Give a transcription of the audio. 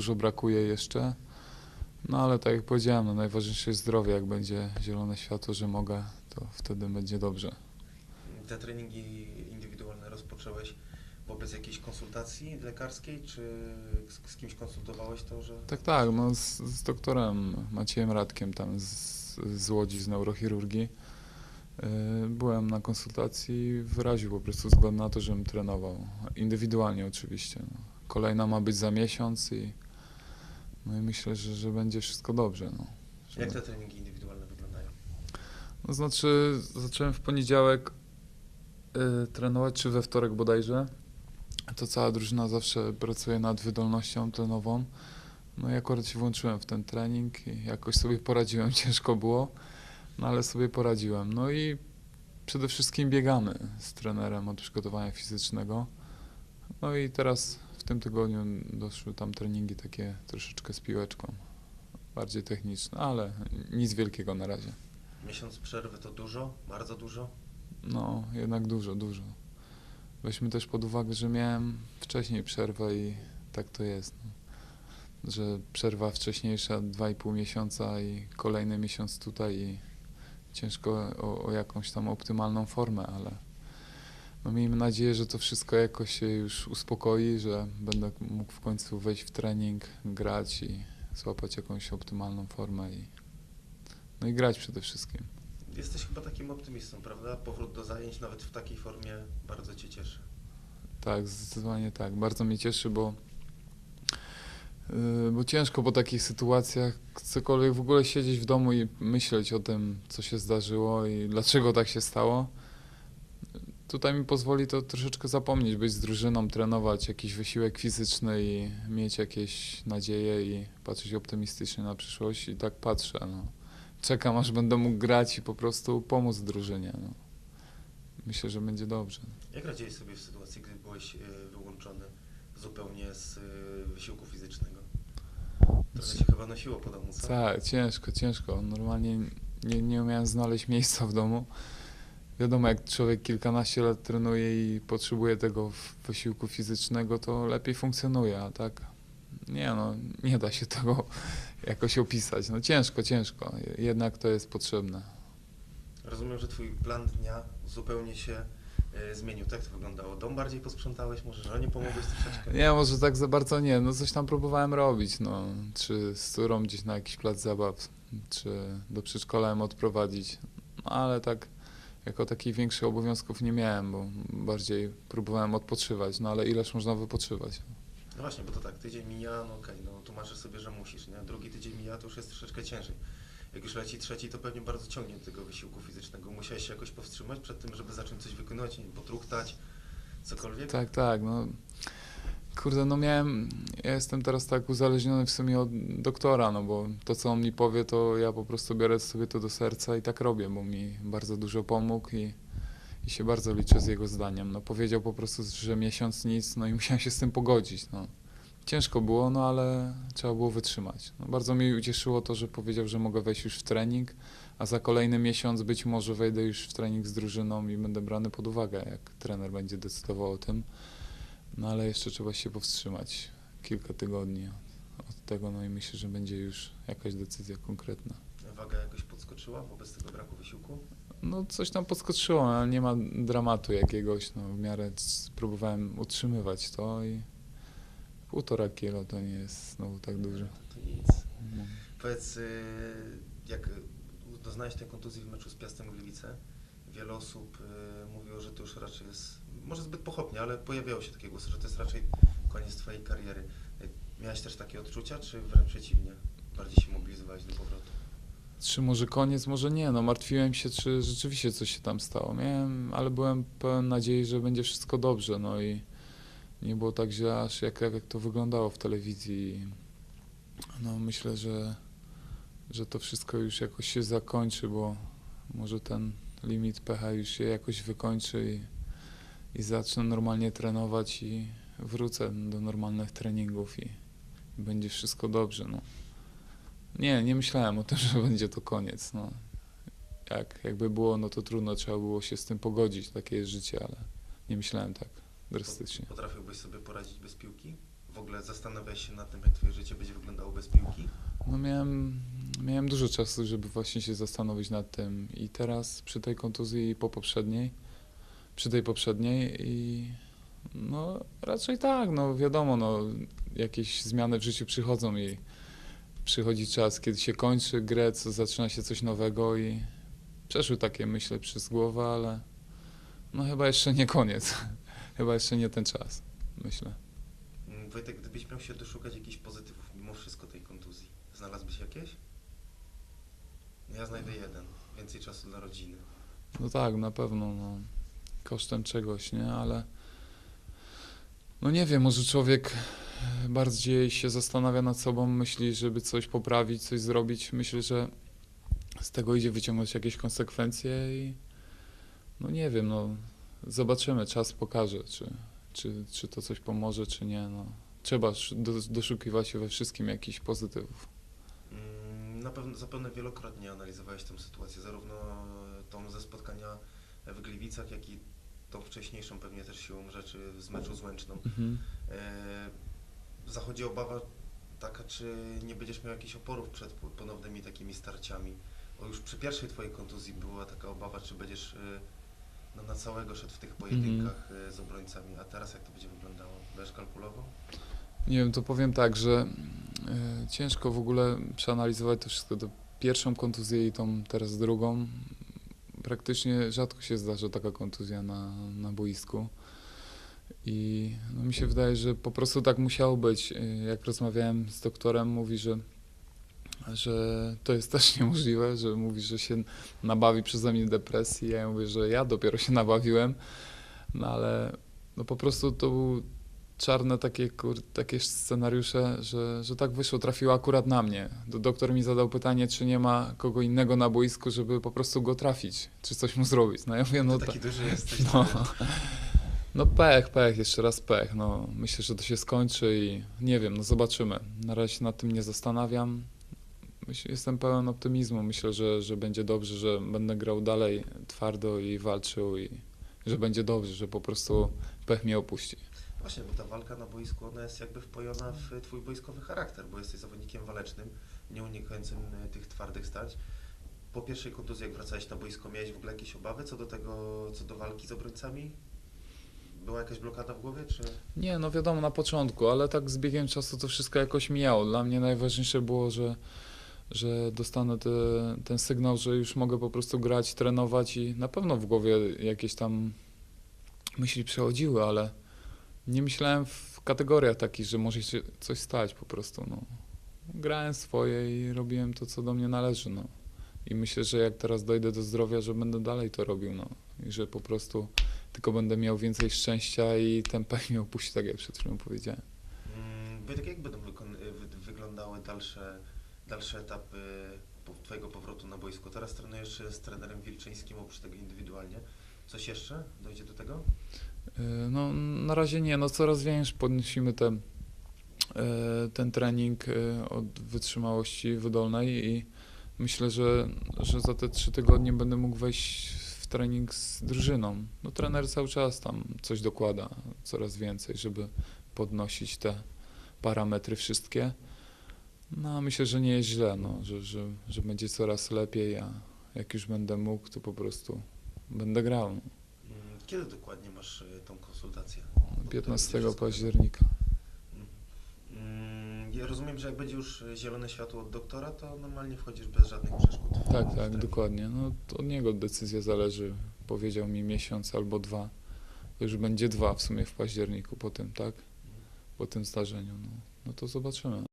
Dużo brakuje jeszcze. No ale tak jak powiedziałem, no, najważniejsze jest zdrowie. Jak będzie zielone światło, że mogę, to wtedy będzie dobrze. Te treningi indywidualne rozpocząłeś wobec jakiejś konsultacji lekarskiej, czy z, z kimś konsultowałeś to, że... Tak, tak, no z, z doktorem Maciejem Radkiem tam z, z Łodzi, z neurochirurgii. Yy, Byłem na konsultacji i wyraził po prostu zgodę na to, żebym trenował. Indywidualnie oczywiście. No. Kolejna ma być za miesiąc i, no i myślę, że, że będzie wszystko dobrze. No. Że- Jak te treningi indywidualne wyglądają? No znaczy, zacząłem w poniedziałek y, trenować, czy we wtorek bodajże. To cała drużyna zawsze pracuje nad wydolnością tlenową. No i akurat się włączyłem w ten trening i jakoś sobie poradziłem. Ciężko było, no ale sobie poradziłem. No i przede wszystkim biegamy z trenerem od przygotowania fizycznego. No i teraz w tym tygodniu doszły tam treningi takie troszeczkę z piłeczką. Bardziej techniczne, ale nic wielkiego na razie. Miesiąc przerwy to dużo? Bardzo dużo? No, jednak dużo, dużo. Weźmy też pod uwagę, że miałem wcześniej przerwę i tak to jest. No. Że przerwa wcześniejsza 2,5 miesiąca i kolejny miesiąc tutaj i ciężko o, o jakąś tam optymalną formę, ale no miejmy nadzieję, że to wszystko jakoś się już uspokoi, że będę mógł w końcu wejść w trening, grać i złapać jakąś optymalną formę i no i grać przede wszystkim. Jesteś chyba takim optymistą, prawda? Powrót do zajęć nawet w takiej formie bardzo Cię cieszy. Tak, zdecydowanie tak. Bardzo mnie cieszy, bo, yy, bo ciężko po takich sytuacjach cokolwiek w ogóle siedzieć w domu i myśleć o tym, co się zdarzyło i dlaczego tak się stało. Tutaj mi pozwoli to troszeczkę zapomnieć, być z drużyną, trenować jakiś wysiłek fizyczny i mieć jakieś nadzieje i patrzeć optymistycznie na przyszłość i tak patrzę. No. Czekam, aż będę mógł grać i po prostu pomóc drużynie. No. Myślę, że będzie dobrze. Jak radziłeś sobie w sytuacji, gdy byłeś e, wyłączony zupełnie z e, wysiłku fizycznego? Trochę się chyba nosiło po domu, co? Tak, ciężko, ciężko. Normalnie nie, nie umiałem znaleźć miejsca w domu. Wiadomo, jak człowiek kilkanaście lat trenuje i potrzebuje tego wysiłku fizycznego, to lepiej funkcjonuje, a tak nie no, nie da się tego jakoś opisać. No ciężko, ciężko. Jednak to jest potrzebne. Rozumiem, że Twój plan dnia zupełnie się e, zmienił. Tak to wyglądało? Dom bardziej posprzątałeś, może żonie pomogłeś troszeczkę? Nie, może tak za bardzo nie. No coś tam próbowałem robić, no. Czy z córą gdzieś na jakiś plac zabaw, czy do przedszkola ją odprowadzić. No ale tak, jako takich większych obowiązków nie miałem, bo bardziej próbowałem odpoczywać. No ale ileż można wypoczywać? No właśnie, bo to tak, tydzień mija, no okej, no tłumaczysz sobie, że musisz, nie? Drugi tydzień mija, to już jest troszeczkę ciężej. Jak już leci trzeci, to pewnie bardzo ciągnie do tego wysiłku fizycznego. Musiałeś się jakoś powstrzymać przed tym, żeby zacząć coś wykonywać, nie potruchtać, cokolwiek? Tak, tak, no. Kurde, no miałem, ja jestem teraz tak uzależniony w sumie od doktora, no bo to, co on mi powie, to ja po prostu biorę sobie to do serca i tak robię, bo mi bardzo dużo pomógł i, i się bardzo liczę z jego zdaniem. No powiedział po prostu, że miesiąc nic, no i musiałem się z tym pogodzić, no. Ciężko było, no ale trzeba było wytrzymać. No, bardzo mi ucieszyło to, że powiedział, że mogę wejść już w trening, a za kolejny miesiąc być może wejdę już w trening z drużyną i będę brany pod uwagę, jak trener będzie decydował o tym. No ale jeszcze trzeba się powstrzymać kilka tygodni od, tego, no i myślę, że będzie już jakaś decyzja konkretna. Waga jakoś podskoczyła wobec tego braku wysiłku? No coś tam podskoczyło, ale nie ma dramatu jakiegoś, no w miarę próbowałem utrzymywać to i półtora kilo to nie jest znowu tak dużo. To nic. No. Powiedz, y, jak doznałeś tej kontuzji w meczu z Piastem Gliwice, wiele osób y, mówiło, że to już raczej jest, może zbyt pochopnie, ale pojawiały się takie głosy, że to jest raczej koniec Twojej kariery. Y, Miałeś też takie odczucia, czy wręcz przeciwnie? Bardziej się mobilizowałeś do powrotu? Czy może koniec, może nie. No martwiłem się, czy rzeczywiście coś się tam stało. Miałem, ale byłem pełen nadziei, że będzie wszystko dobrze. No i nie było tak źle, aż jak, jak to wyglądało w telewizji. No myślę, że, że to wszystko już jakoś się zakończy, bo może ten limit pH już się jakoś wykończy i, i zacznę normalnie trenować i wrócę do normalnych treningów i będzie wszystko dobrze. No. Nie, nie myślałem o tym, że będzie to koniec. No. Jak, jakby było, no to trudno, trzeba było się z tym pogodzić, takie jest życie, ale nie myślałem tak drastycznie. Potrafiłbyś sobie poradzić bez piłki w ogóle zastanawiałeś się nad tym, jak twoje życie będzie wyglądało bez piłki? No miałem, miałem dużo czasu, żeby właśnie się zastanowić nad tym i teraz przy tej kontuzji i po poprzedniej, przy tej poprzedniej i no raczej tak, no wiadomo, no jakieś zmiany w życiu przychodzą i przychodzi czas, kiedy się kończy grę, co zaczyna się coś nowego i przeszły takie myśli przez głowę, ale no chyba jeszcze nie koniec, chyba jeszcze nie ten czas, myślę. Mm, Wojtek, gdybyś miał się doszukać jakichś pozytywów mimo wszystko tej kontuzji, znalazłbyś jakieś? Ja znajdę jeden. Więcej czasu dla rodziny. No tak, na pewno, no, kosztem czegoś, nie, ale no nie wiem, może człowiek bardziej się zastanawia nad sobą, myśli, żeby coś poprawić, coś zrobić. Myślę, że z tego idzie wyciągnąć jakieś konsekwencje i no nie wiem, no zobaczymy, czas pokaże, czy, czy, czy to coś pomoże, czy nie, no. Trzeba sz- do, doszukiwać się we wszystkim jakichś pozytywów. Mm, Na pewno, zapewne wielokrotnie analizowałeś tę sytuację, zarówno tą ze spotkania w Gliwicach, jak i tą wcześniejszą pewnie też siłą rzeczy z meczu z Łęczną. Mhm. E, Zachodzi obawa taka, czy nie będziesz miał jakichś oporów przed po- ponownymi takimi starciami. Bo już przy pierwszej twojej kontuzji była taka obawa, czy będziesz e, no, na całego szedł w tych pojedynkach e, z obrońcami, a teraz jak to będzie wyglądało? Będziesz kalkulował? Nie wiem, to powiem tak, że e, ciężko w ogóle przeanalizować to wszystko. To pierwszą kontuzję i tą teraz drugą. Praktycznie rzadko się zdarza taka kontuzja na, na boisku. I no, mi się wydaje, że po prostu tak musiało być. E, Jak rozmawiałem z doktorem, mówi, że, że to jest też niemożliwe, że mówi, że się nabawi przeze mnie depresji. Ja mówię, że ja dopiero się nabawiłem. No ale no po prostu to był czarne takie, kur, takie scenariusze, że, że tak wyszło, trafiło akurat na mnie. Do, doktor mi zadał pytanie, czy nie ma kogo innego na boisku, żeby po prostu go trafić, czy coś mu zrobić. No ja mówię, no tak. taki duży jesteś. No. No pech, pech, jeszcze raz pech. No, myślę, że to się skończy i nie wiem, no zobaczymy. Na razie się nad tym nie zastanawiam. Jestem pełen optymizmu. Myślę, że, że będzie dobrze, że będę grał dalej twardo i walczył i że będzie dobrze, że po prostu pech mnie opuści. Właśnie, bo ta walka na boisku, ona jest jakby wpojona w twój boiskowy charakter, bo jesteś zawodnikiem walecznym, nieunikającym y, tych twardych stać. Po pierwszej kontuzji, jak wracałeś na boisko, miałeś w ogóle jakieś obawy co do tego, co do walki z obrońcami? Była jakaś blokada w głowie, czy... Nie, no wiadomo, na początku, ale tak z biegiem czasu to wszystko jakoś mijało. Dla mnie najważniejsze było, że, że dostanę te, ten sygnał, że już mogę po prostu grać, trenować i na pewno w głowie jakieś tam myśli przechodziły, ale nie myślałem w kategoriach takich, że może się coś stać po prostu. No. Grałem swoje i robiłem to, co do mnie należy. No. I myślę, że jak teraz dojdę do zdrowia, że będę dalej to robił. No. I że po prostu tylko będę miał więcej szczęścia i ten pech mnie opuści, tak jak przed chwilą powiedziałem. Mm, Wojtek, jak będą y, wy- wyglądały dalsze, dalsze etapy twojego powrotu na boisku? Teraz trenujesz z trenerem Wilczyńskim, oprócz tego indywidualnie. Coś jeszcze? Dojdzie do tego? Yy, No, na razie nie, no coraz więcej podnosimy ten, yy, ten trening yy, od wytrzymałości wydolnej i myślę, że, że za te trzy tygodnie będę mógł wejść w trening z drużyną. No trener cały czas tam coś dokłada, coraz więcej, żeby podnosić te parametry wszystkie. No myślę, że nie jest źle, no, że, że, że będzie coraz lepiej, a jak już będę mógł, to po prostu będę grał. Kiedy dokładnie masz y, tą konsultację? 15 Wszystko- października. Mm, Ja rozumiem, że jak będzie już zielone światło od doktora, to normalnie wchodzisz bez żadnych przeszkód. Tak, tak, dokładnie. No, od niego decyzja zależy. Powiedział mi miesiąc albo dwa. Już będzie dwa w sumie w październiku po tym, tak? Po tym zdarzeniu. No, no to zobaczymy.